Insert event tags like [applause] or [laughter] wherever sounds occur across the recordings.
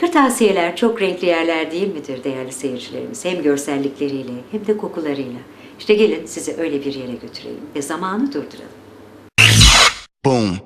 Kırtasiyeler çok renkli yerler değil midir değerli seyircilerimiz? Hem görsellikleriyle hem de kokularıyla. İşte gelin sizi öyle bir yere götürelim ve zamanı durduralım. Boom.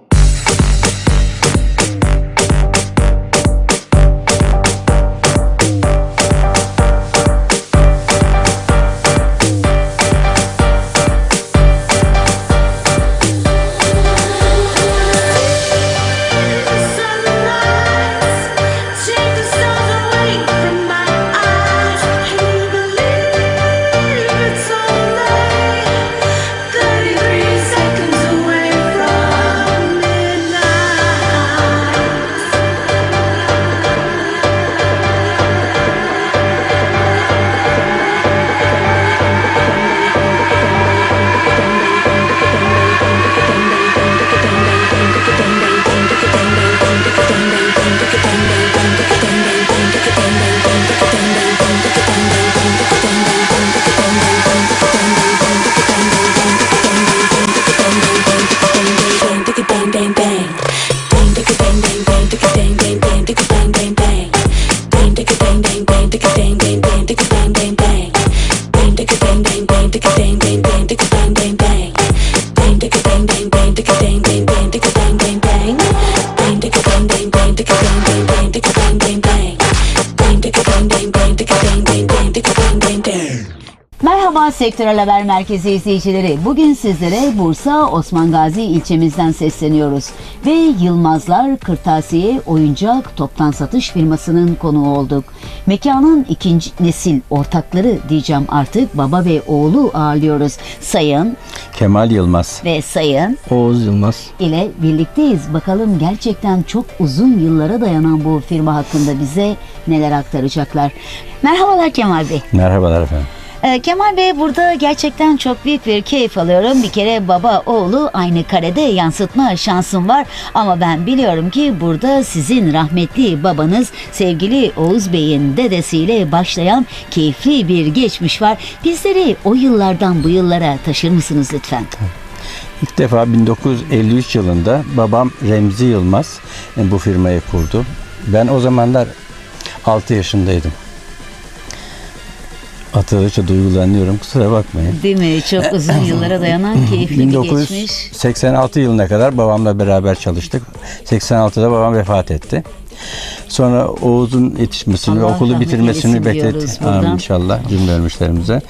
tick a ding ding ding, tick a ding ding. Merhaba Sektörel Haber Merkezi izleyicileri. Bugün sizlere Bursa Osman Gazi ilçemizden sesleniyoruz. Ve Yılmazlar Kırtasiye Oyuncak Toptan Satış firmasının konuğu olduk. Mekanın ikinci nesil ortakları diyeceğim artık baba ve oğlu ağırlıyoruz. Sayın Kemal Yılmaz. ve Sayın Oğuz Yılmaz. ile birlikteyiz. Bakalım gerçekten çok uzun yıllara dayanan bu firma hakkında bize neler aktaracaklar. Merhabalar Kemal Bey. Merhabalar efendim. Ee, Kemal Bey burada gerçekten çok büyük bir keyif alıyorum. Bir kere baba oğlu aynı karede yansıtma şansım var. Ama ben biliyorum ki burada sizin rahmetli babanız sevgili Oğuz Bey'in dedesiyle başlayan keyifli bir geçmiş var. Bizleri o yıllardan bu yıllara taşır mısınız lütfen? İlk defa 1953 yılında babam Remzi Yılmaz e, bu firmayı kurdu. Ben o zamanlar 6 yaşındaydım. Hatırladıkça duygulanıyorum kusura bakmayın. Değil mi? Çok uzun yıllara dayanan [clears throat] keyifli bir geçmiş. 1986 yılına kadar babamla beraber çalıştık. 86'da babam vefat etti. Sonra Oğuz'un yetişmesini Allah okulu bitirmesini. Amin inşallah cümle ölmüşlerimize.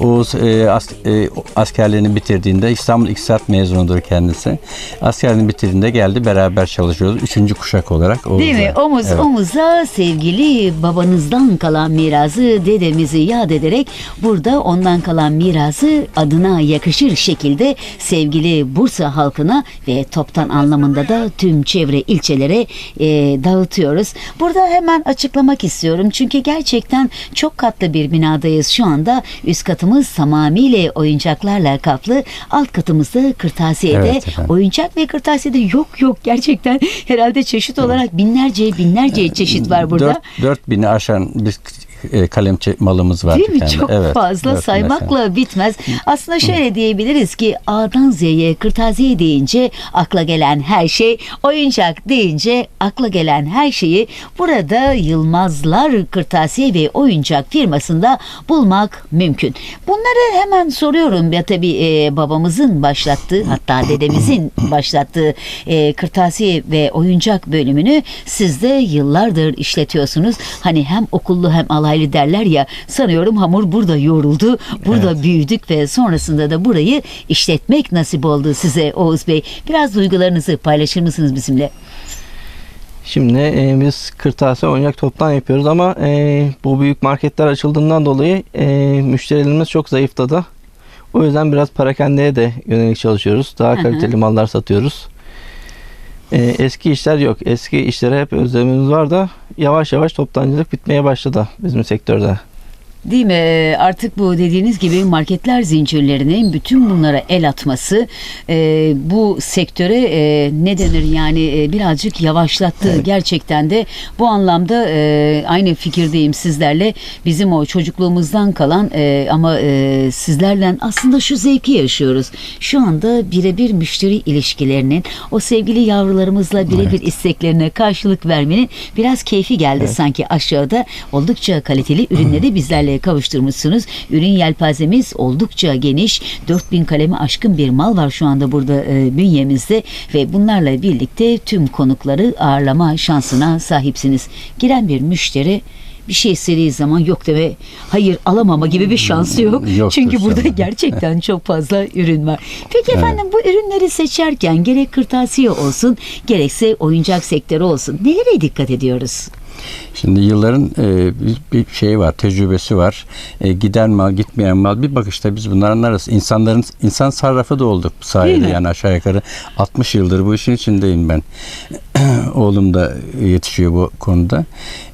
Oğuz e, as, e, askerliğini bitirdiğinde İstanbul İktisat mezunudur kendisi. Askerliğini bitirdiğinde geldi beraber çalışıyoruz. Üçüncü kuşak olarak Oğuz'la. Değil mi? Omuz Evet. omuza sevgili babanızdan kalan mirası dedemizi yad ederek burada ondan kalan mirası adına yakışır şekilde sevgili Bursa halkına ve toptan anlamında da tüm çevre ilçelere e, dağıtıyoruz. Burada hemen açıklamak istiyorum çünkü gerçekten çok katlı bir binadayız şu anda. Üst katımız tamamıyla oyuncaklarla kaplı. Alt katımızda kırtasiyede Evet efendim. oyuncak ve kırtasiyede yok yok gerçekten herhalde çeşit olarak binlerce binlerce çeşit var burada. 4, 4000'i aşan bir e, kalemçe malımız var. Değil mi? kendi. Çok Evet, fazla 4000 saymakla bitmez. Aslında şöyle diyebiliriz ki A'dan Z'ye kırtasiye deyince akla gelen her şey, oyuncak deyince akla gelen her şeyi burada Yılmazlar Kırtasiye ve Oyuncak firmasında bulmak mümkün. Bunları hemen soruyorum ya tabii e, babamızın başlattığı hatta dedemizin [clears throat] başlattığı e, kırtasiye ve oyuncak bölümünü siz de yıllardır işletiyorsunuz. Hani hem okullu hem alaylı derler ya sanıyorum hamur burada yoğruldu. Burada büyüdük ve sonrasında da burayı işletmek nasip oldu size Oğuz Bey. Biraz duygularınızı paylaşır mısınız bizimle? Şimdi e, biz kırtasiye oyuncak toptan yapıyoruz ama e, bu büyük marketler açıldığından dolayı e, müşterilerimiz çok zayıfladı. O yüzden biraz parakendeye de yönelik çalışıyoruz. Daha kaliteli mallar satıyoruz. E, eski işler yok. Eski işlere hep özlemimiz var da yavaş yavaş toptancılık bitmeye başladı bizim sektörde. Değil mi? Artık bu dediğiniz gibi marketler zincirlerinin bütün bunlara el atması e, bu sektöre e, ne denir yani e, birazcık yavaşlattı. Gerçekten de bu anlamda e, aynı fikirdeyim sizlerle. Bizim o çocukluğumuzdan kalan e, ama e, sizlerle aslında şu zevki yaşıyoruz. Şu anda birebir müşteri ilişkilerinin o sevgili yavrularımızla birebir isteklerine karşılık vermenin biraz keyfi geldi sanki aşağıda. Oldukça kaliteli ürünleri [clears throat] bizlerle kavuşturmuşsunuz. Ürün yelpazemiz oldukça geniş. 4000 kalemi aşkın bir mal var şu anda burada e, bünyemizde ve bunlarla birlikte tüm konukları ağırlama şansına sahipsiniz. Giren bir müşteri bir şey istediği zaman yok deme hayır alamama gibi bir şansı yok. Yoktur Çünkü burada sanırım. [laughs] gerçekten çok fazla ürün var. Peki efendim bu ürünleri seçerken gerek kırtasiye olsun gerekse oyuncak sektörü olsun nelere dikkat ediyoruz? Şimdi yılların e, bir, bir şey var, tecrübesi var. E, giden mal, gitmeyen mal bir bakışta biz bunları anlarız. İnsanların insan sarrafı da olduk bu sayede. Yani aşağı yukarı 60 yıldır bu işin içindeyim ben. [clears throat] Oğlum da yetişiyor bu konuda.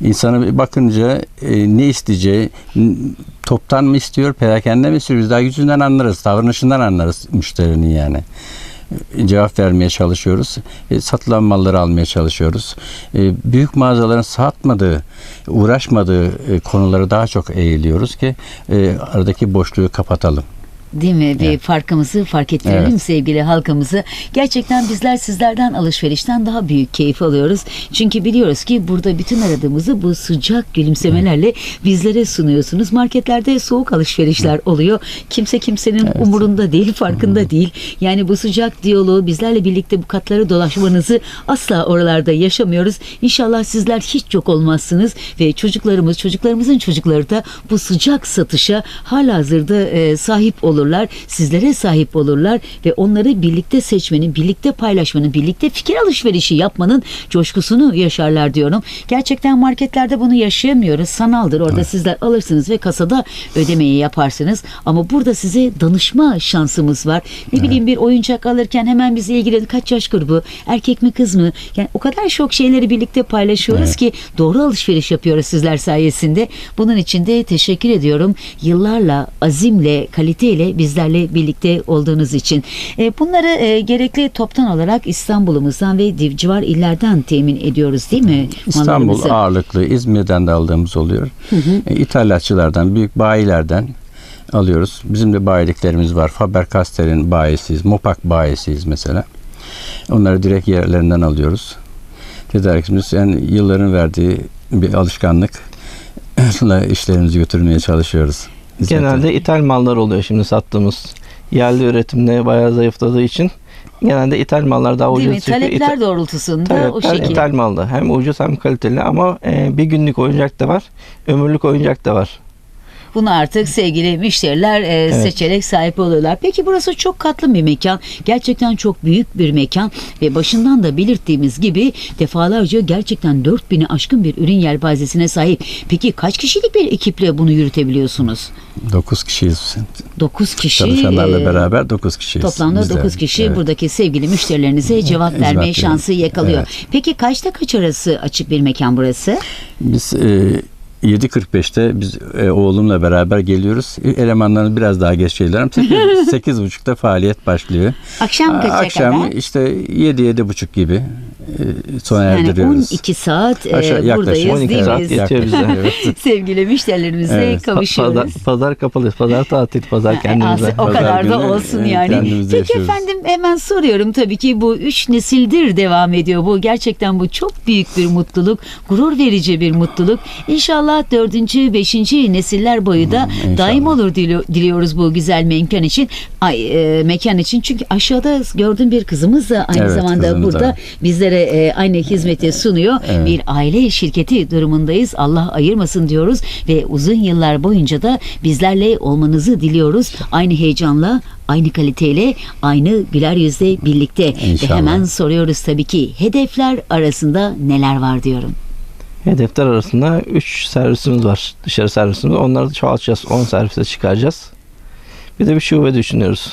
İnsana bir bakınca e, ne isteyeceği, toptan mı istiyor, perakende mi istiyor? Biz daha yüzünden anlarız, davranışından anlarız müşterinin yani cevap vermeye çalışıyoruz. E, satılan malları almaya çalışıyoruz. E, büyük mağazaların satmadığı, uğraşmadığı e, konuları daha çok eğiliyoruz ki e, aradaki boşluğu kapatalım. Değil mi? Bir farkımızı fark ettirelim Evet. sevgili halkımızı. Gerçekten bizler sizlerden alışverişten daha büyük keyif alıyoruz. Çünkü biliyoruz ki burada bütün aradığımızı bu sıcak gülümsemelerle bizlere sunuyorsunuz. Marketlerde soğuk alışverişler oluyor. Kimse kimsenin umurunda değil, farkında değil. Yani bu sıcak diyaloğu bizlerle birlikte bu katları dolaşmanızı asla oralarda yaşamıyoruz. İnşallah sizler hiç yok olmazsınız ve çocuklarımız, çocuklarımızın çocukları da bu sıcak satışa halihazırda e, sahip olurlar. Sizlere sahip olurlar ve onları birlikte seçmenin, birlikte paylaşmanın, birlikte fikir alışverişi yapmanın coşkusunu yaşarlar diyorum. Gerçekten marketlerde bunu yaşayamıyoruz. Sanaldır. Orada sizler alırsınız ve kasada ödemeyi yaparsınız. Ama burada size danışma şansımız var. Ne bileyim bir oyuncak alırken hemen bize ilgili kaç yaş grubu, erkek mi kız mı? Yani o kadar çok şeyleri birlikte paylaşıyoruz ki doğru alışveriş yapıyoruz sizler sayesinde. Bunun için de teşekkür ediyorum. Yıllarla, azimle, kaliteyle bizlerle birlikte olduğunuz için. E, bunları e, gerekli toptan olarak İstanbul'umuzdan ve civar illerden temin ediyoruz değil mi? İstanbul ağırlıklı İzmir'den de aldığımız oluyor. E, İthalatçılardan, büyük bayilerden alıyoruz. Bizim de bayiliklerimiz var. Faber-Castell'in bayisiyiz. Mopak bayisiyiz mesela. Onları direkt yerlerinden alıyoruz. Tedarikimiz yani yılların verdiği bir alışkanlık. [laughs] İşlerimizi götürmeye çalışıyoruz. Hizmete. Genelde ithal mallar oluyor şimdi sattığımız. Yerli üretimde bayağı zayıfladığı için genelde ithal mallar daha Değil ucuz mi? çıkıyor. Talepler İthal- doğrultusunda o Talepler şekilde. ithal malda. Hem ucuz hem kaliteli ama e, bir günlük oyuncak da var. Ömürlük oyuncak da var. Bunu artık sevgili müşteriler e, seçerek sahip oluyorlar. Peki burası çok katlı bir mekan. Gerçekten çok büyük bir mekan ve başından da belirttiğimiz gibi defalarca gerçekten 4000'i aşkın bir ürün yelpazesine sahip. Peki kaç kişilik bir ekiple bunu yürütebiliyorsunuz? 9 kişiyiz. 9 kişi. Çalışanlarla beraber 9 kişiyiz. Toplamda Biz de. 9 kişi Evet. buradaki sevgili müşterilerinize cevap vermeye şansı yakalıyor. Evet. Peki kaçta kaç arası açık bir mekan burası? Biz e, 7.45'te biz e, oğlumla beraber geliyoruz. E, Elemanlarımız biraz daha geç geliyorlar. 8.30'da [laughs] faaliyet başlıyor. Akşam kaça Akşam kadar? işte 7-7.30 gibi e, sona Yani erdiriyoruz. 12 saat e, Aşağı- buradayız 12 değil saat mi? yetiyor bize. [laughs] Evet. Sevgili müşterilerimize Evet. Kavuşuyoruz. Pazar, pazar kapalı. Pazar tatil. Pazar E, kendimize. o Pazar kadar da olsun yani. Peki yaşıyoruz. efendim hemen soruyorum tabii ki bu üç nesildir devam ediyor. Bu gerçekten bu çok büyük bir mutluluk. Gurur verici bir mutluluk. İnşallah dördüncü, beşinci nesiller boyu da inşallah. daim olur dili- diliyoruz bu güzel mekan için. Ay, e, mekan için. Çünkü aşağıda gördüğüm bir kızımız da aynı Evet, zamanda da burada var. bizlere e, aynı hizmeti sunuyor. Evet. Bir aile şirketi durumundayız. Allah ayırmasın diyoruz ve uzun yıllar boyunca da bizlerle olmanızı diliyoruz. Aynı heyecanla, aynı kaliteyle, aynı güler yüzle birlikte. Ve İnşallah. hemen soruyoruz tabii ki hedefler arasında neler var diyorum. Hedefler arasında 3 servisimiz var. Dışarı servisimiz. Onları da çoğaltacağız. 10 servise çıkaracağız. Bir de bir şube düşünüyoruz.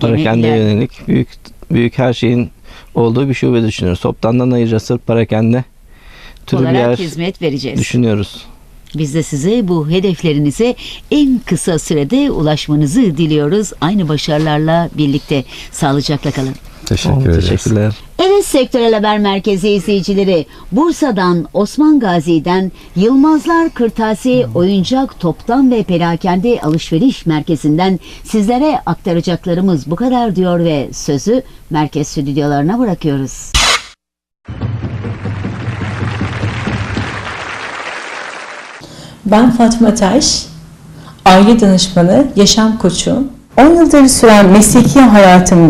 Parakende iler- yönelik büyük büyük her şeyin olduğu bir şube düşünüyoruz. Toptandan ayıracağız sırf parakende türü bir olarak yer hizmet vereceğiz. düşünüyoruz. Biz de size bu hedeflerinize en kısa sürede ulaşmanızı diliyoruz. Aynı başarılarla birlikte sağlıcakla kalın. Teşekkür ederiz. Teşekkürler. Evet Sektörel Haber Merkezi izleyicileri Bursa'dan Osman Gazi'den Yılmazlar Kırtasiye Oyuncak Toptan ve Perakende Alışveriş Merkezi'nden sizlere aktaracaklarımız bu kadar diyor ve sözü merkez stüdyolarına bırakıyoruz. Ben Fatma Taş, aile danışmanı, yaşam koçu. 10 yıldır süren mesleki hayatımda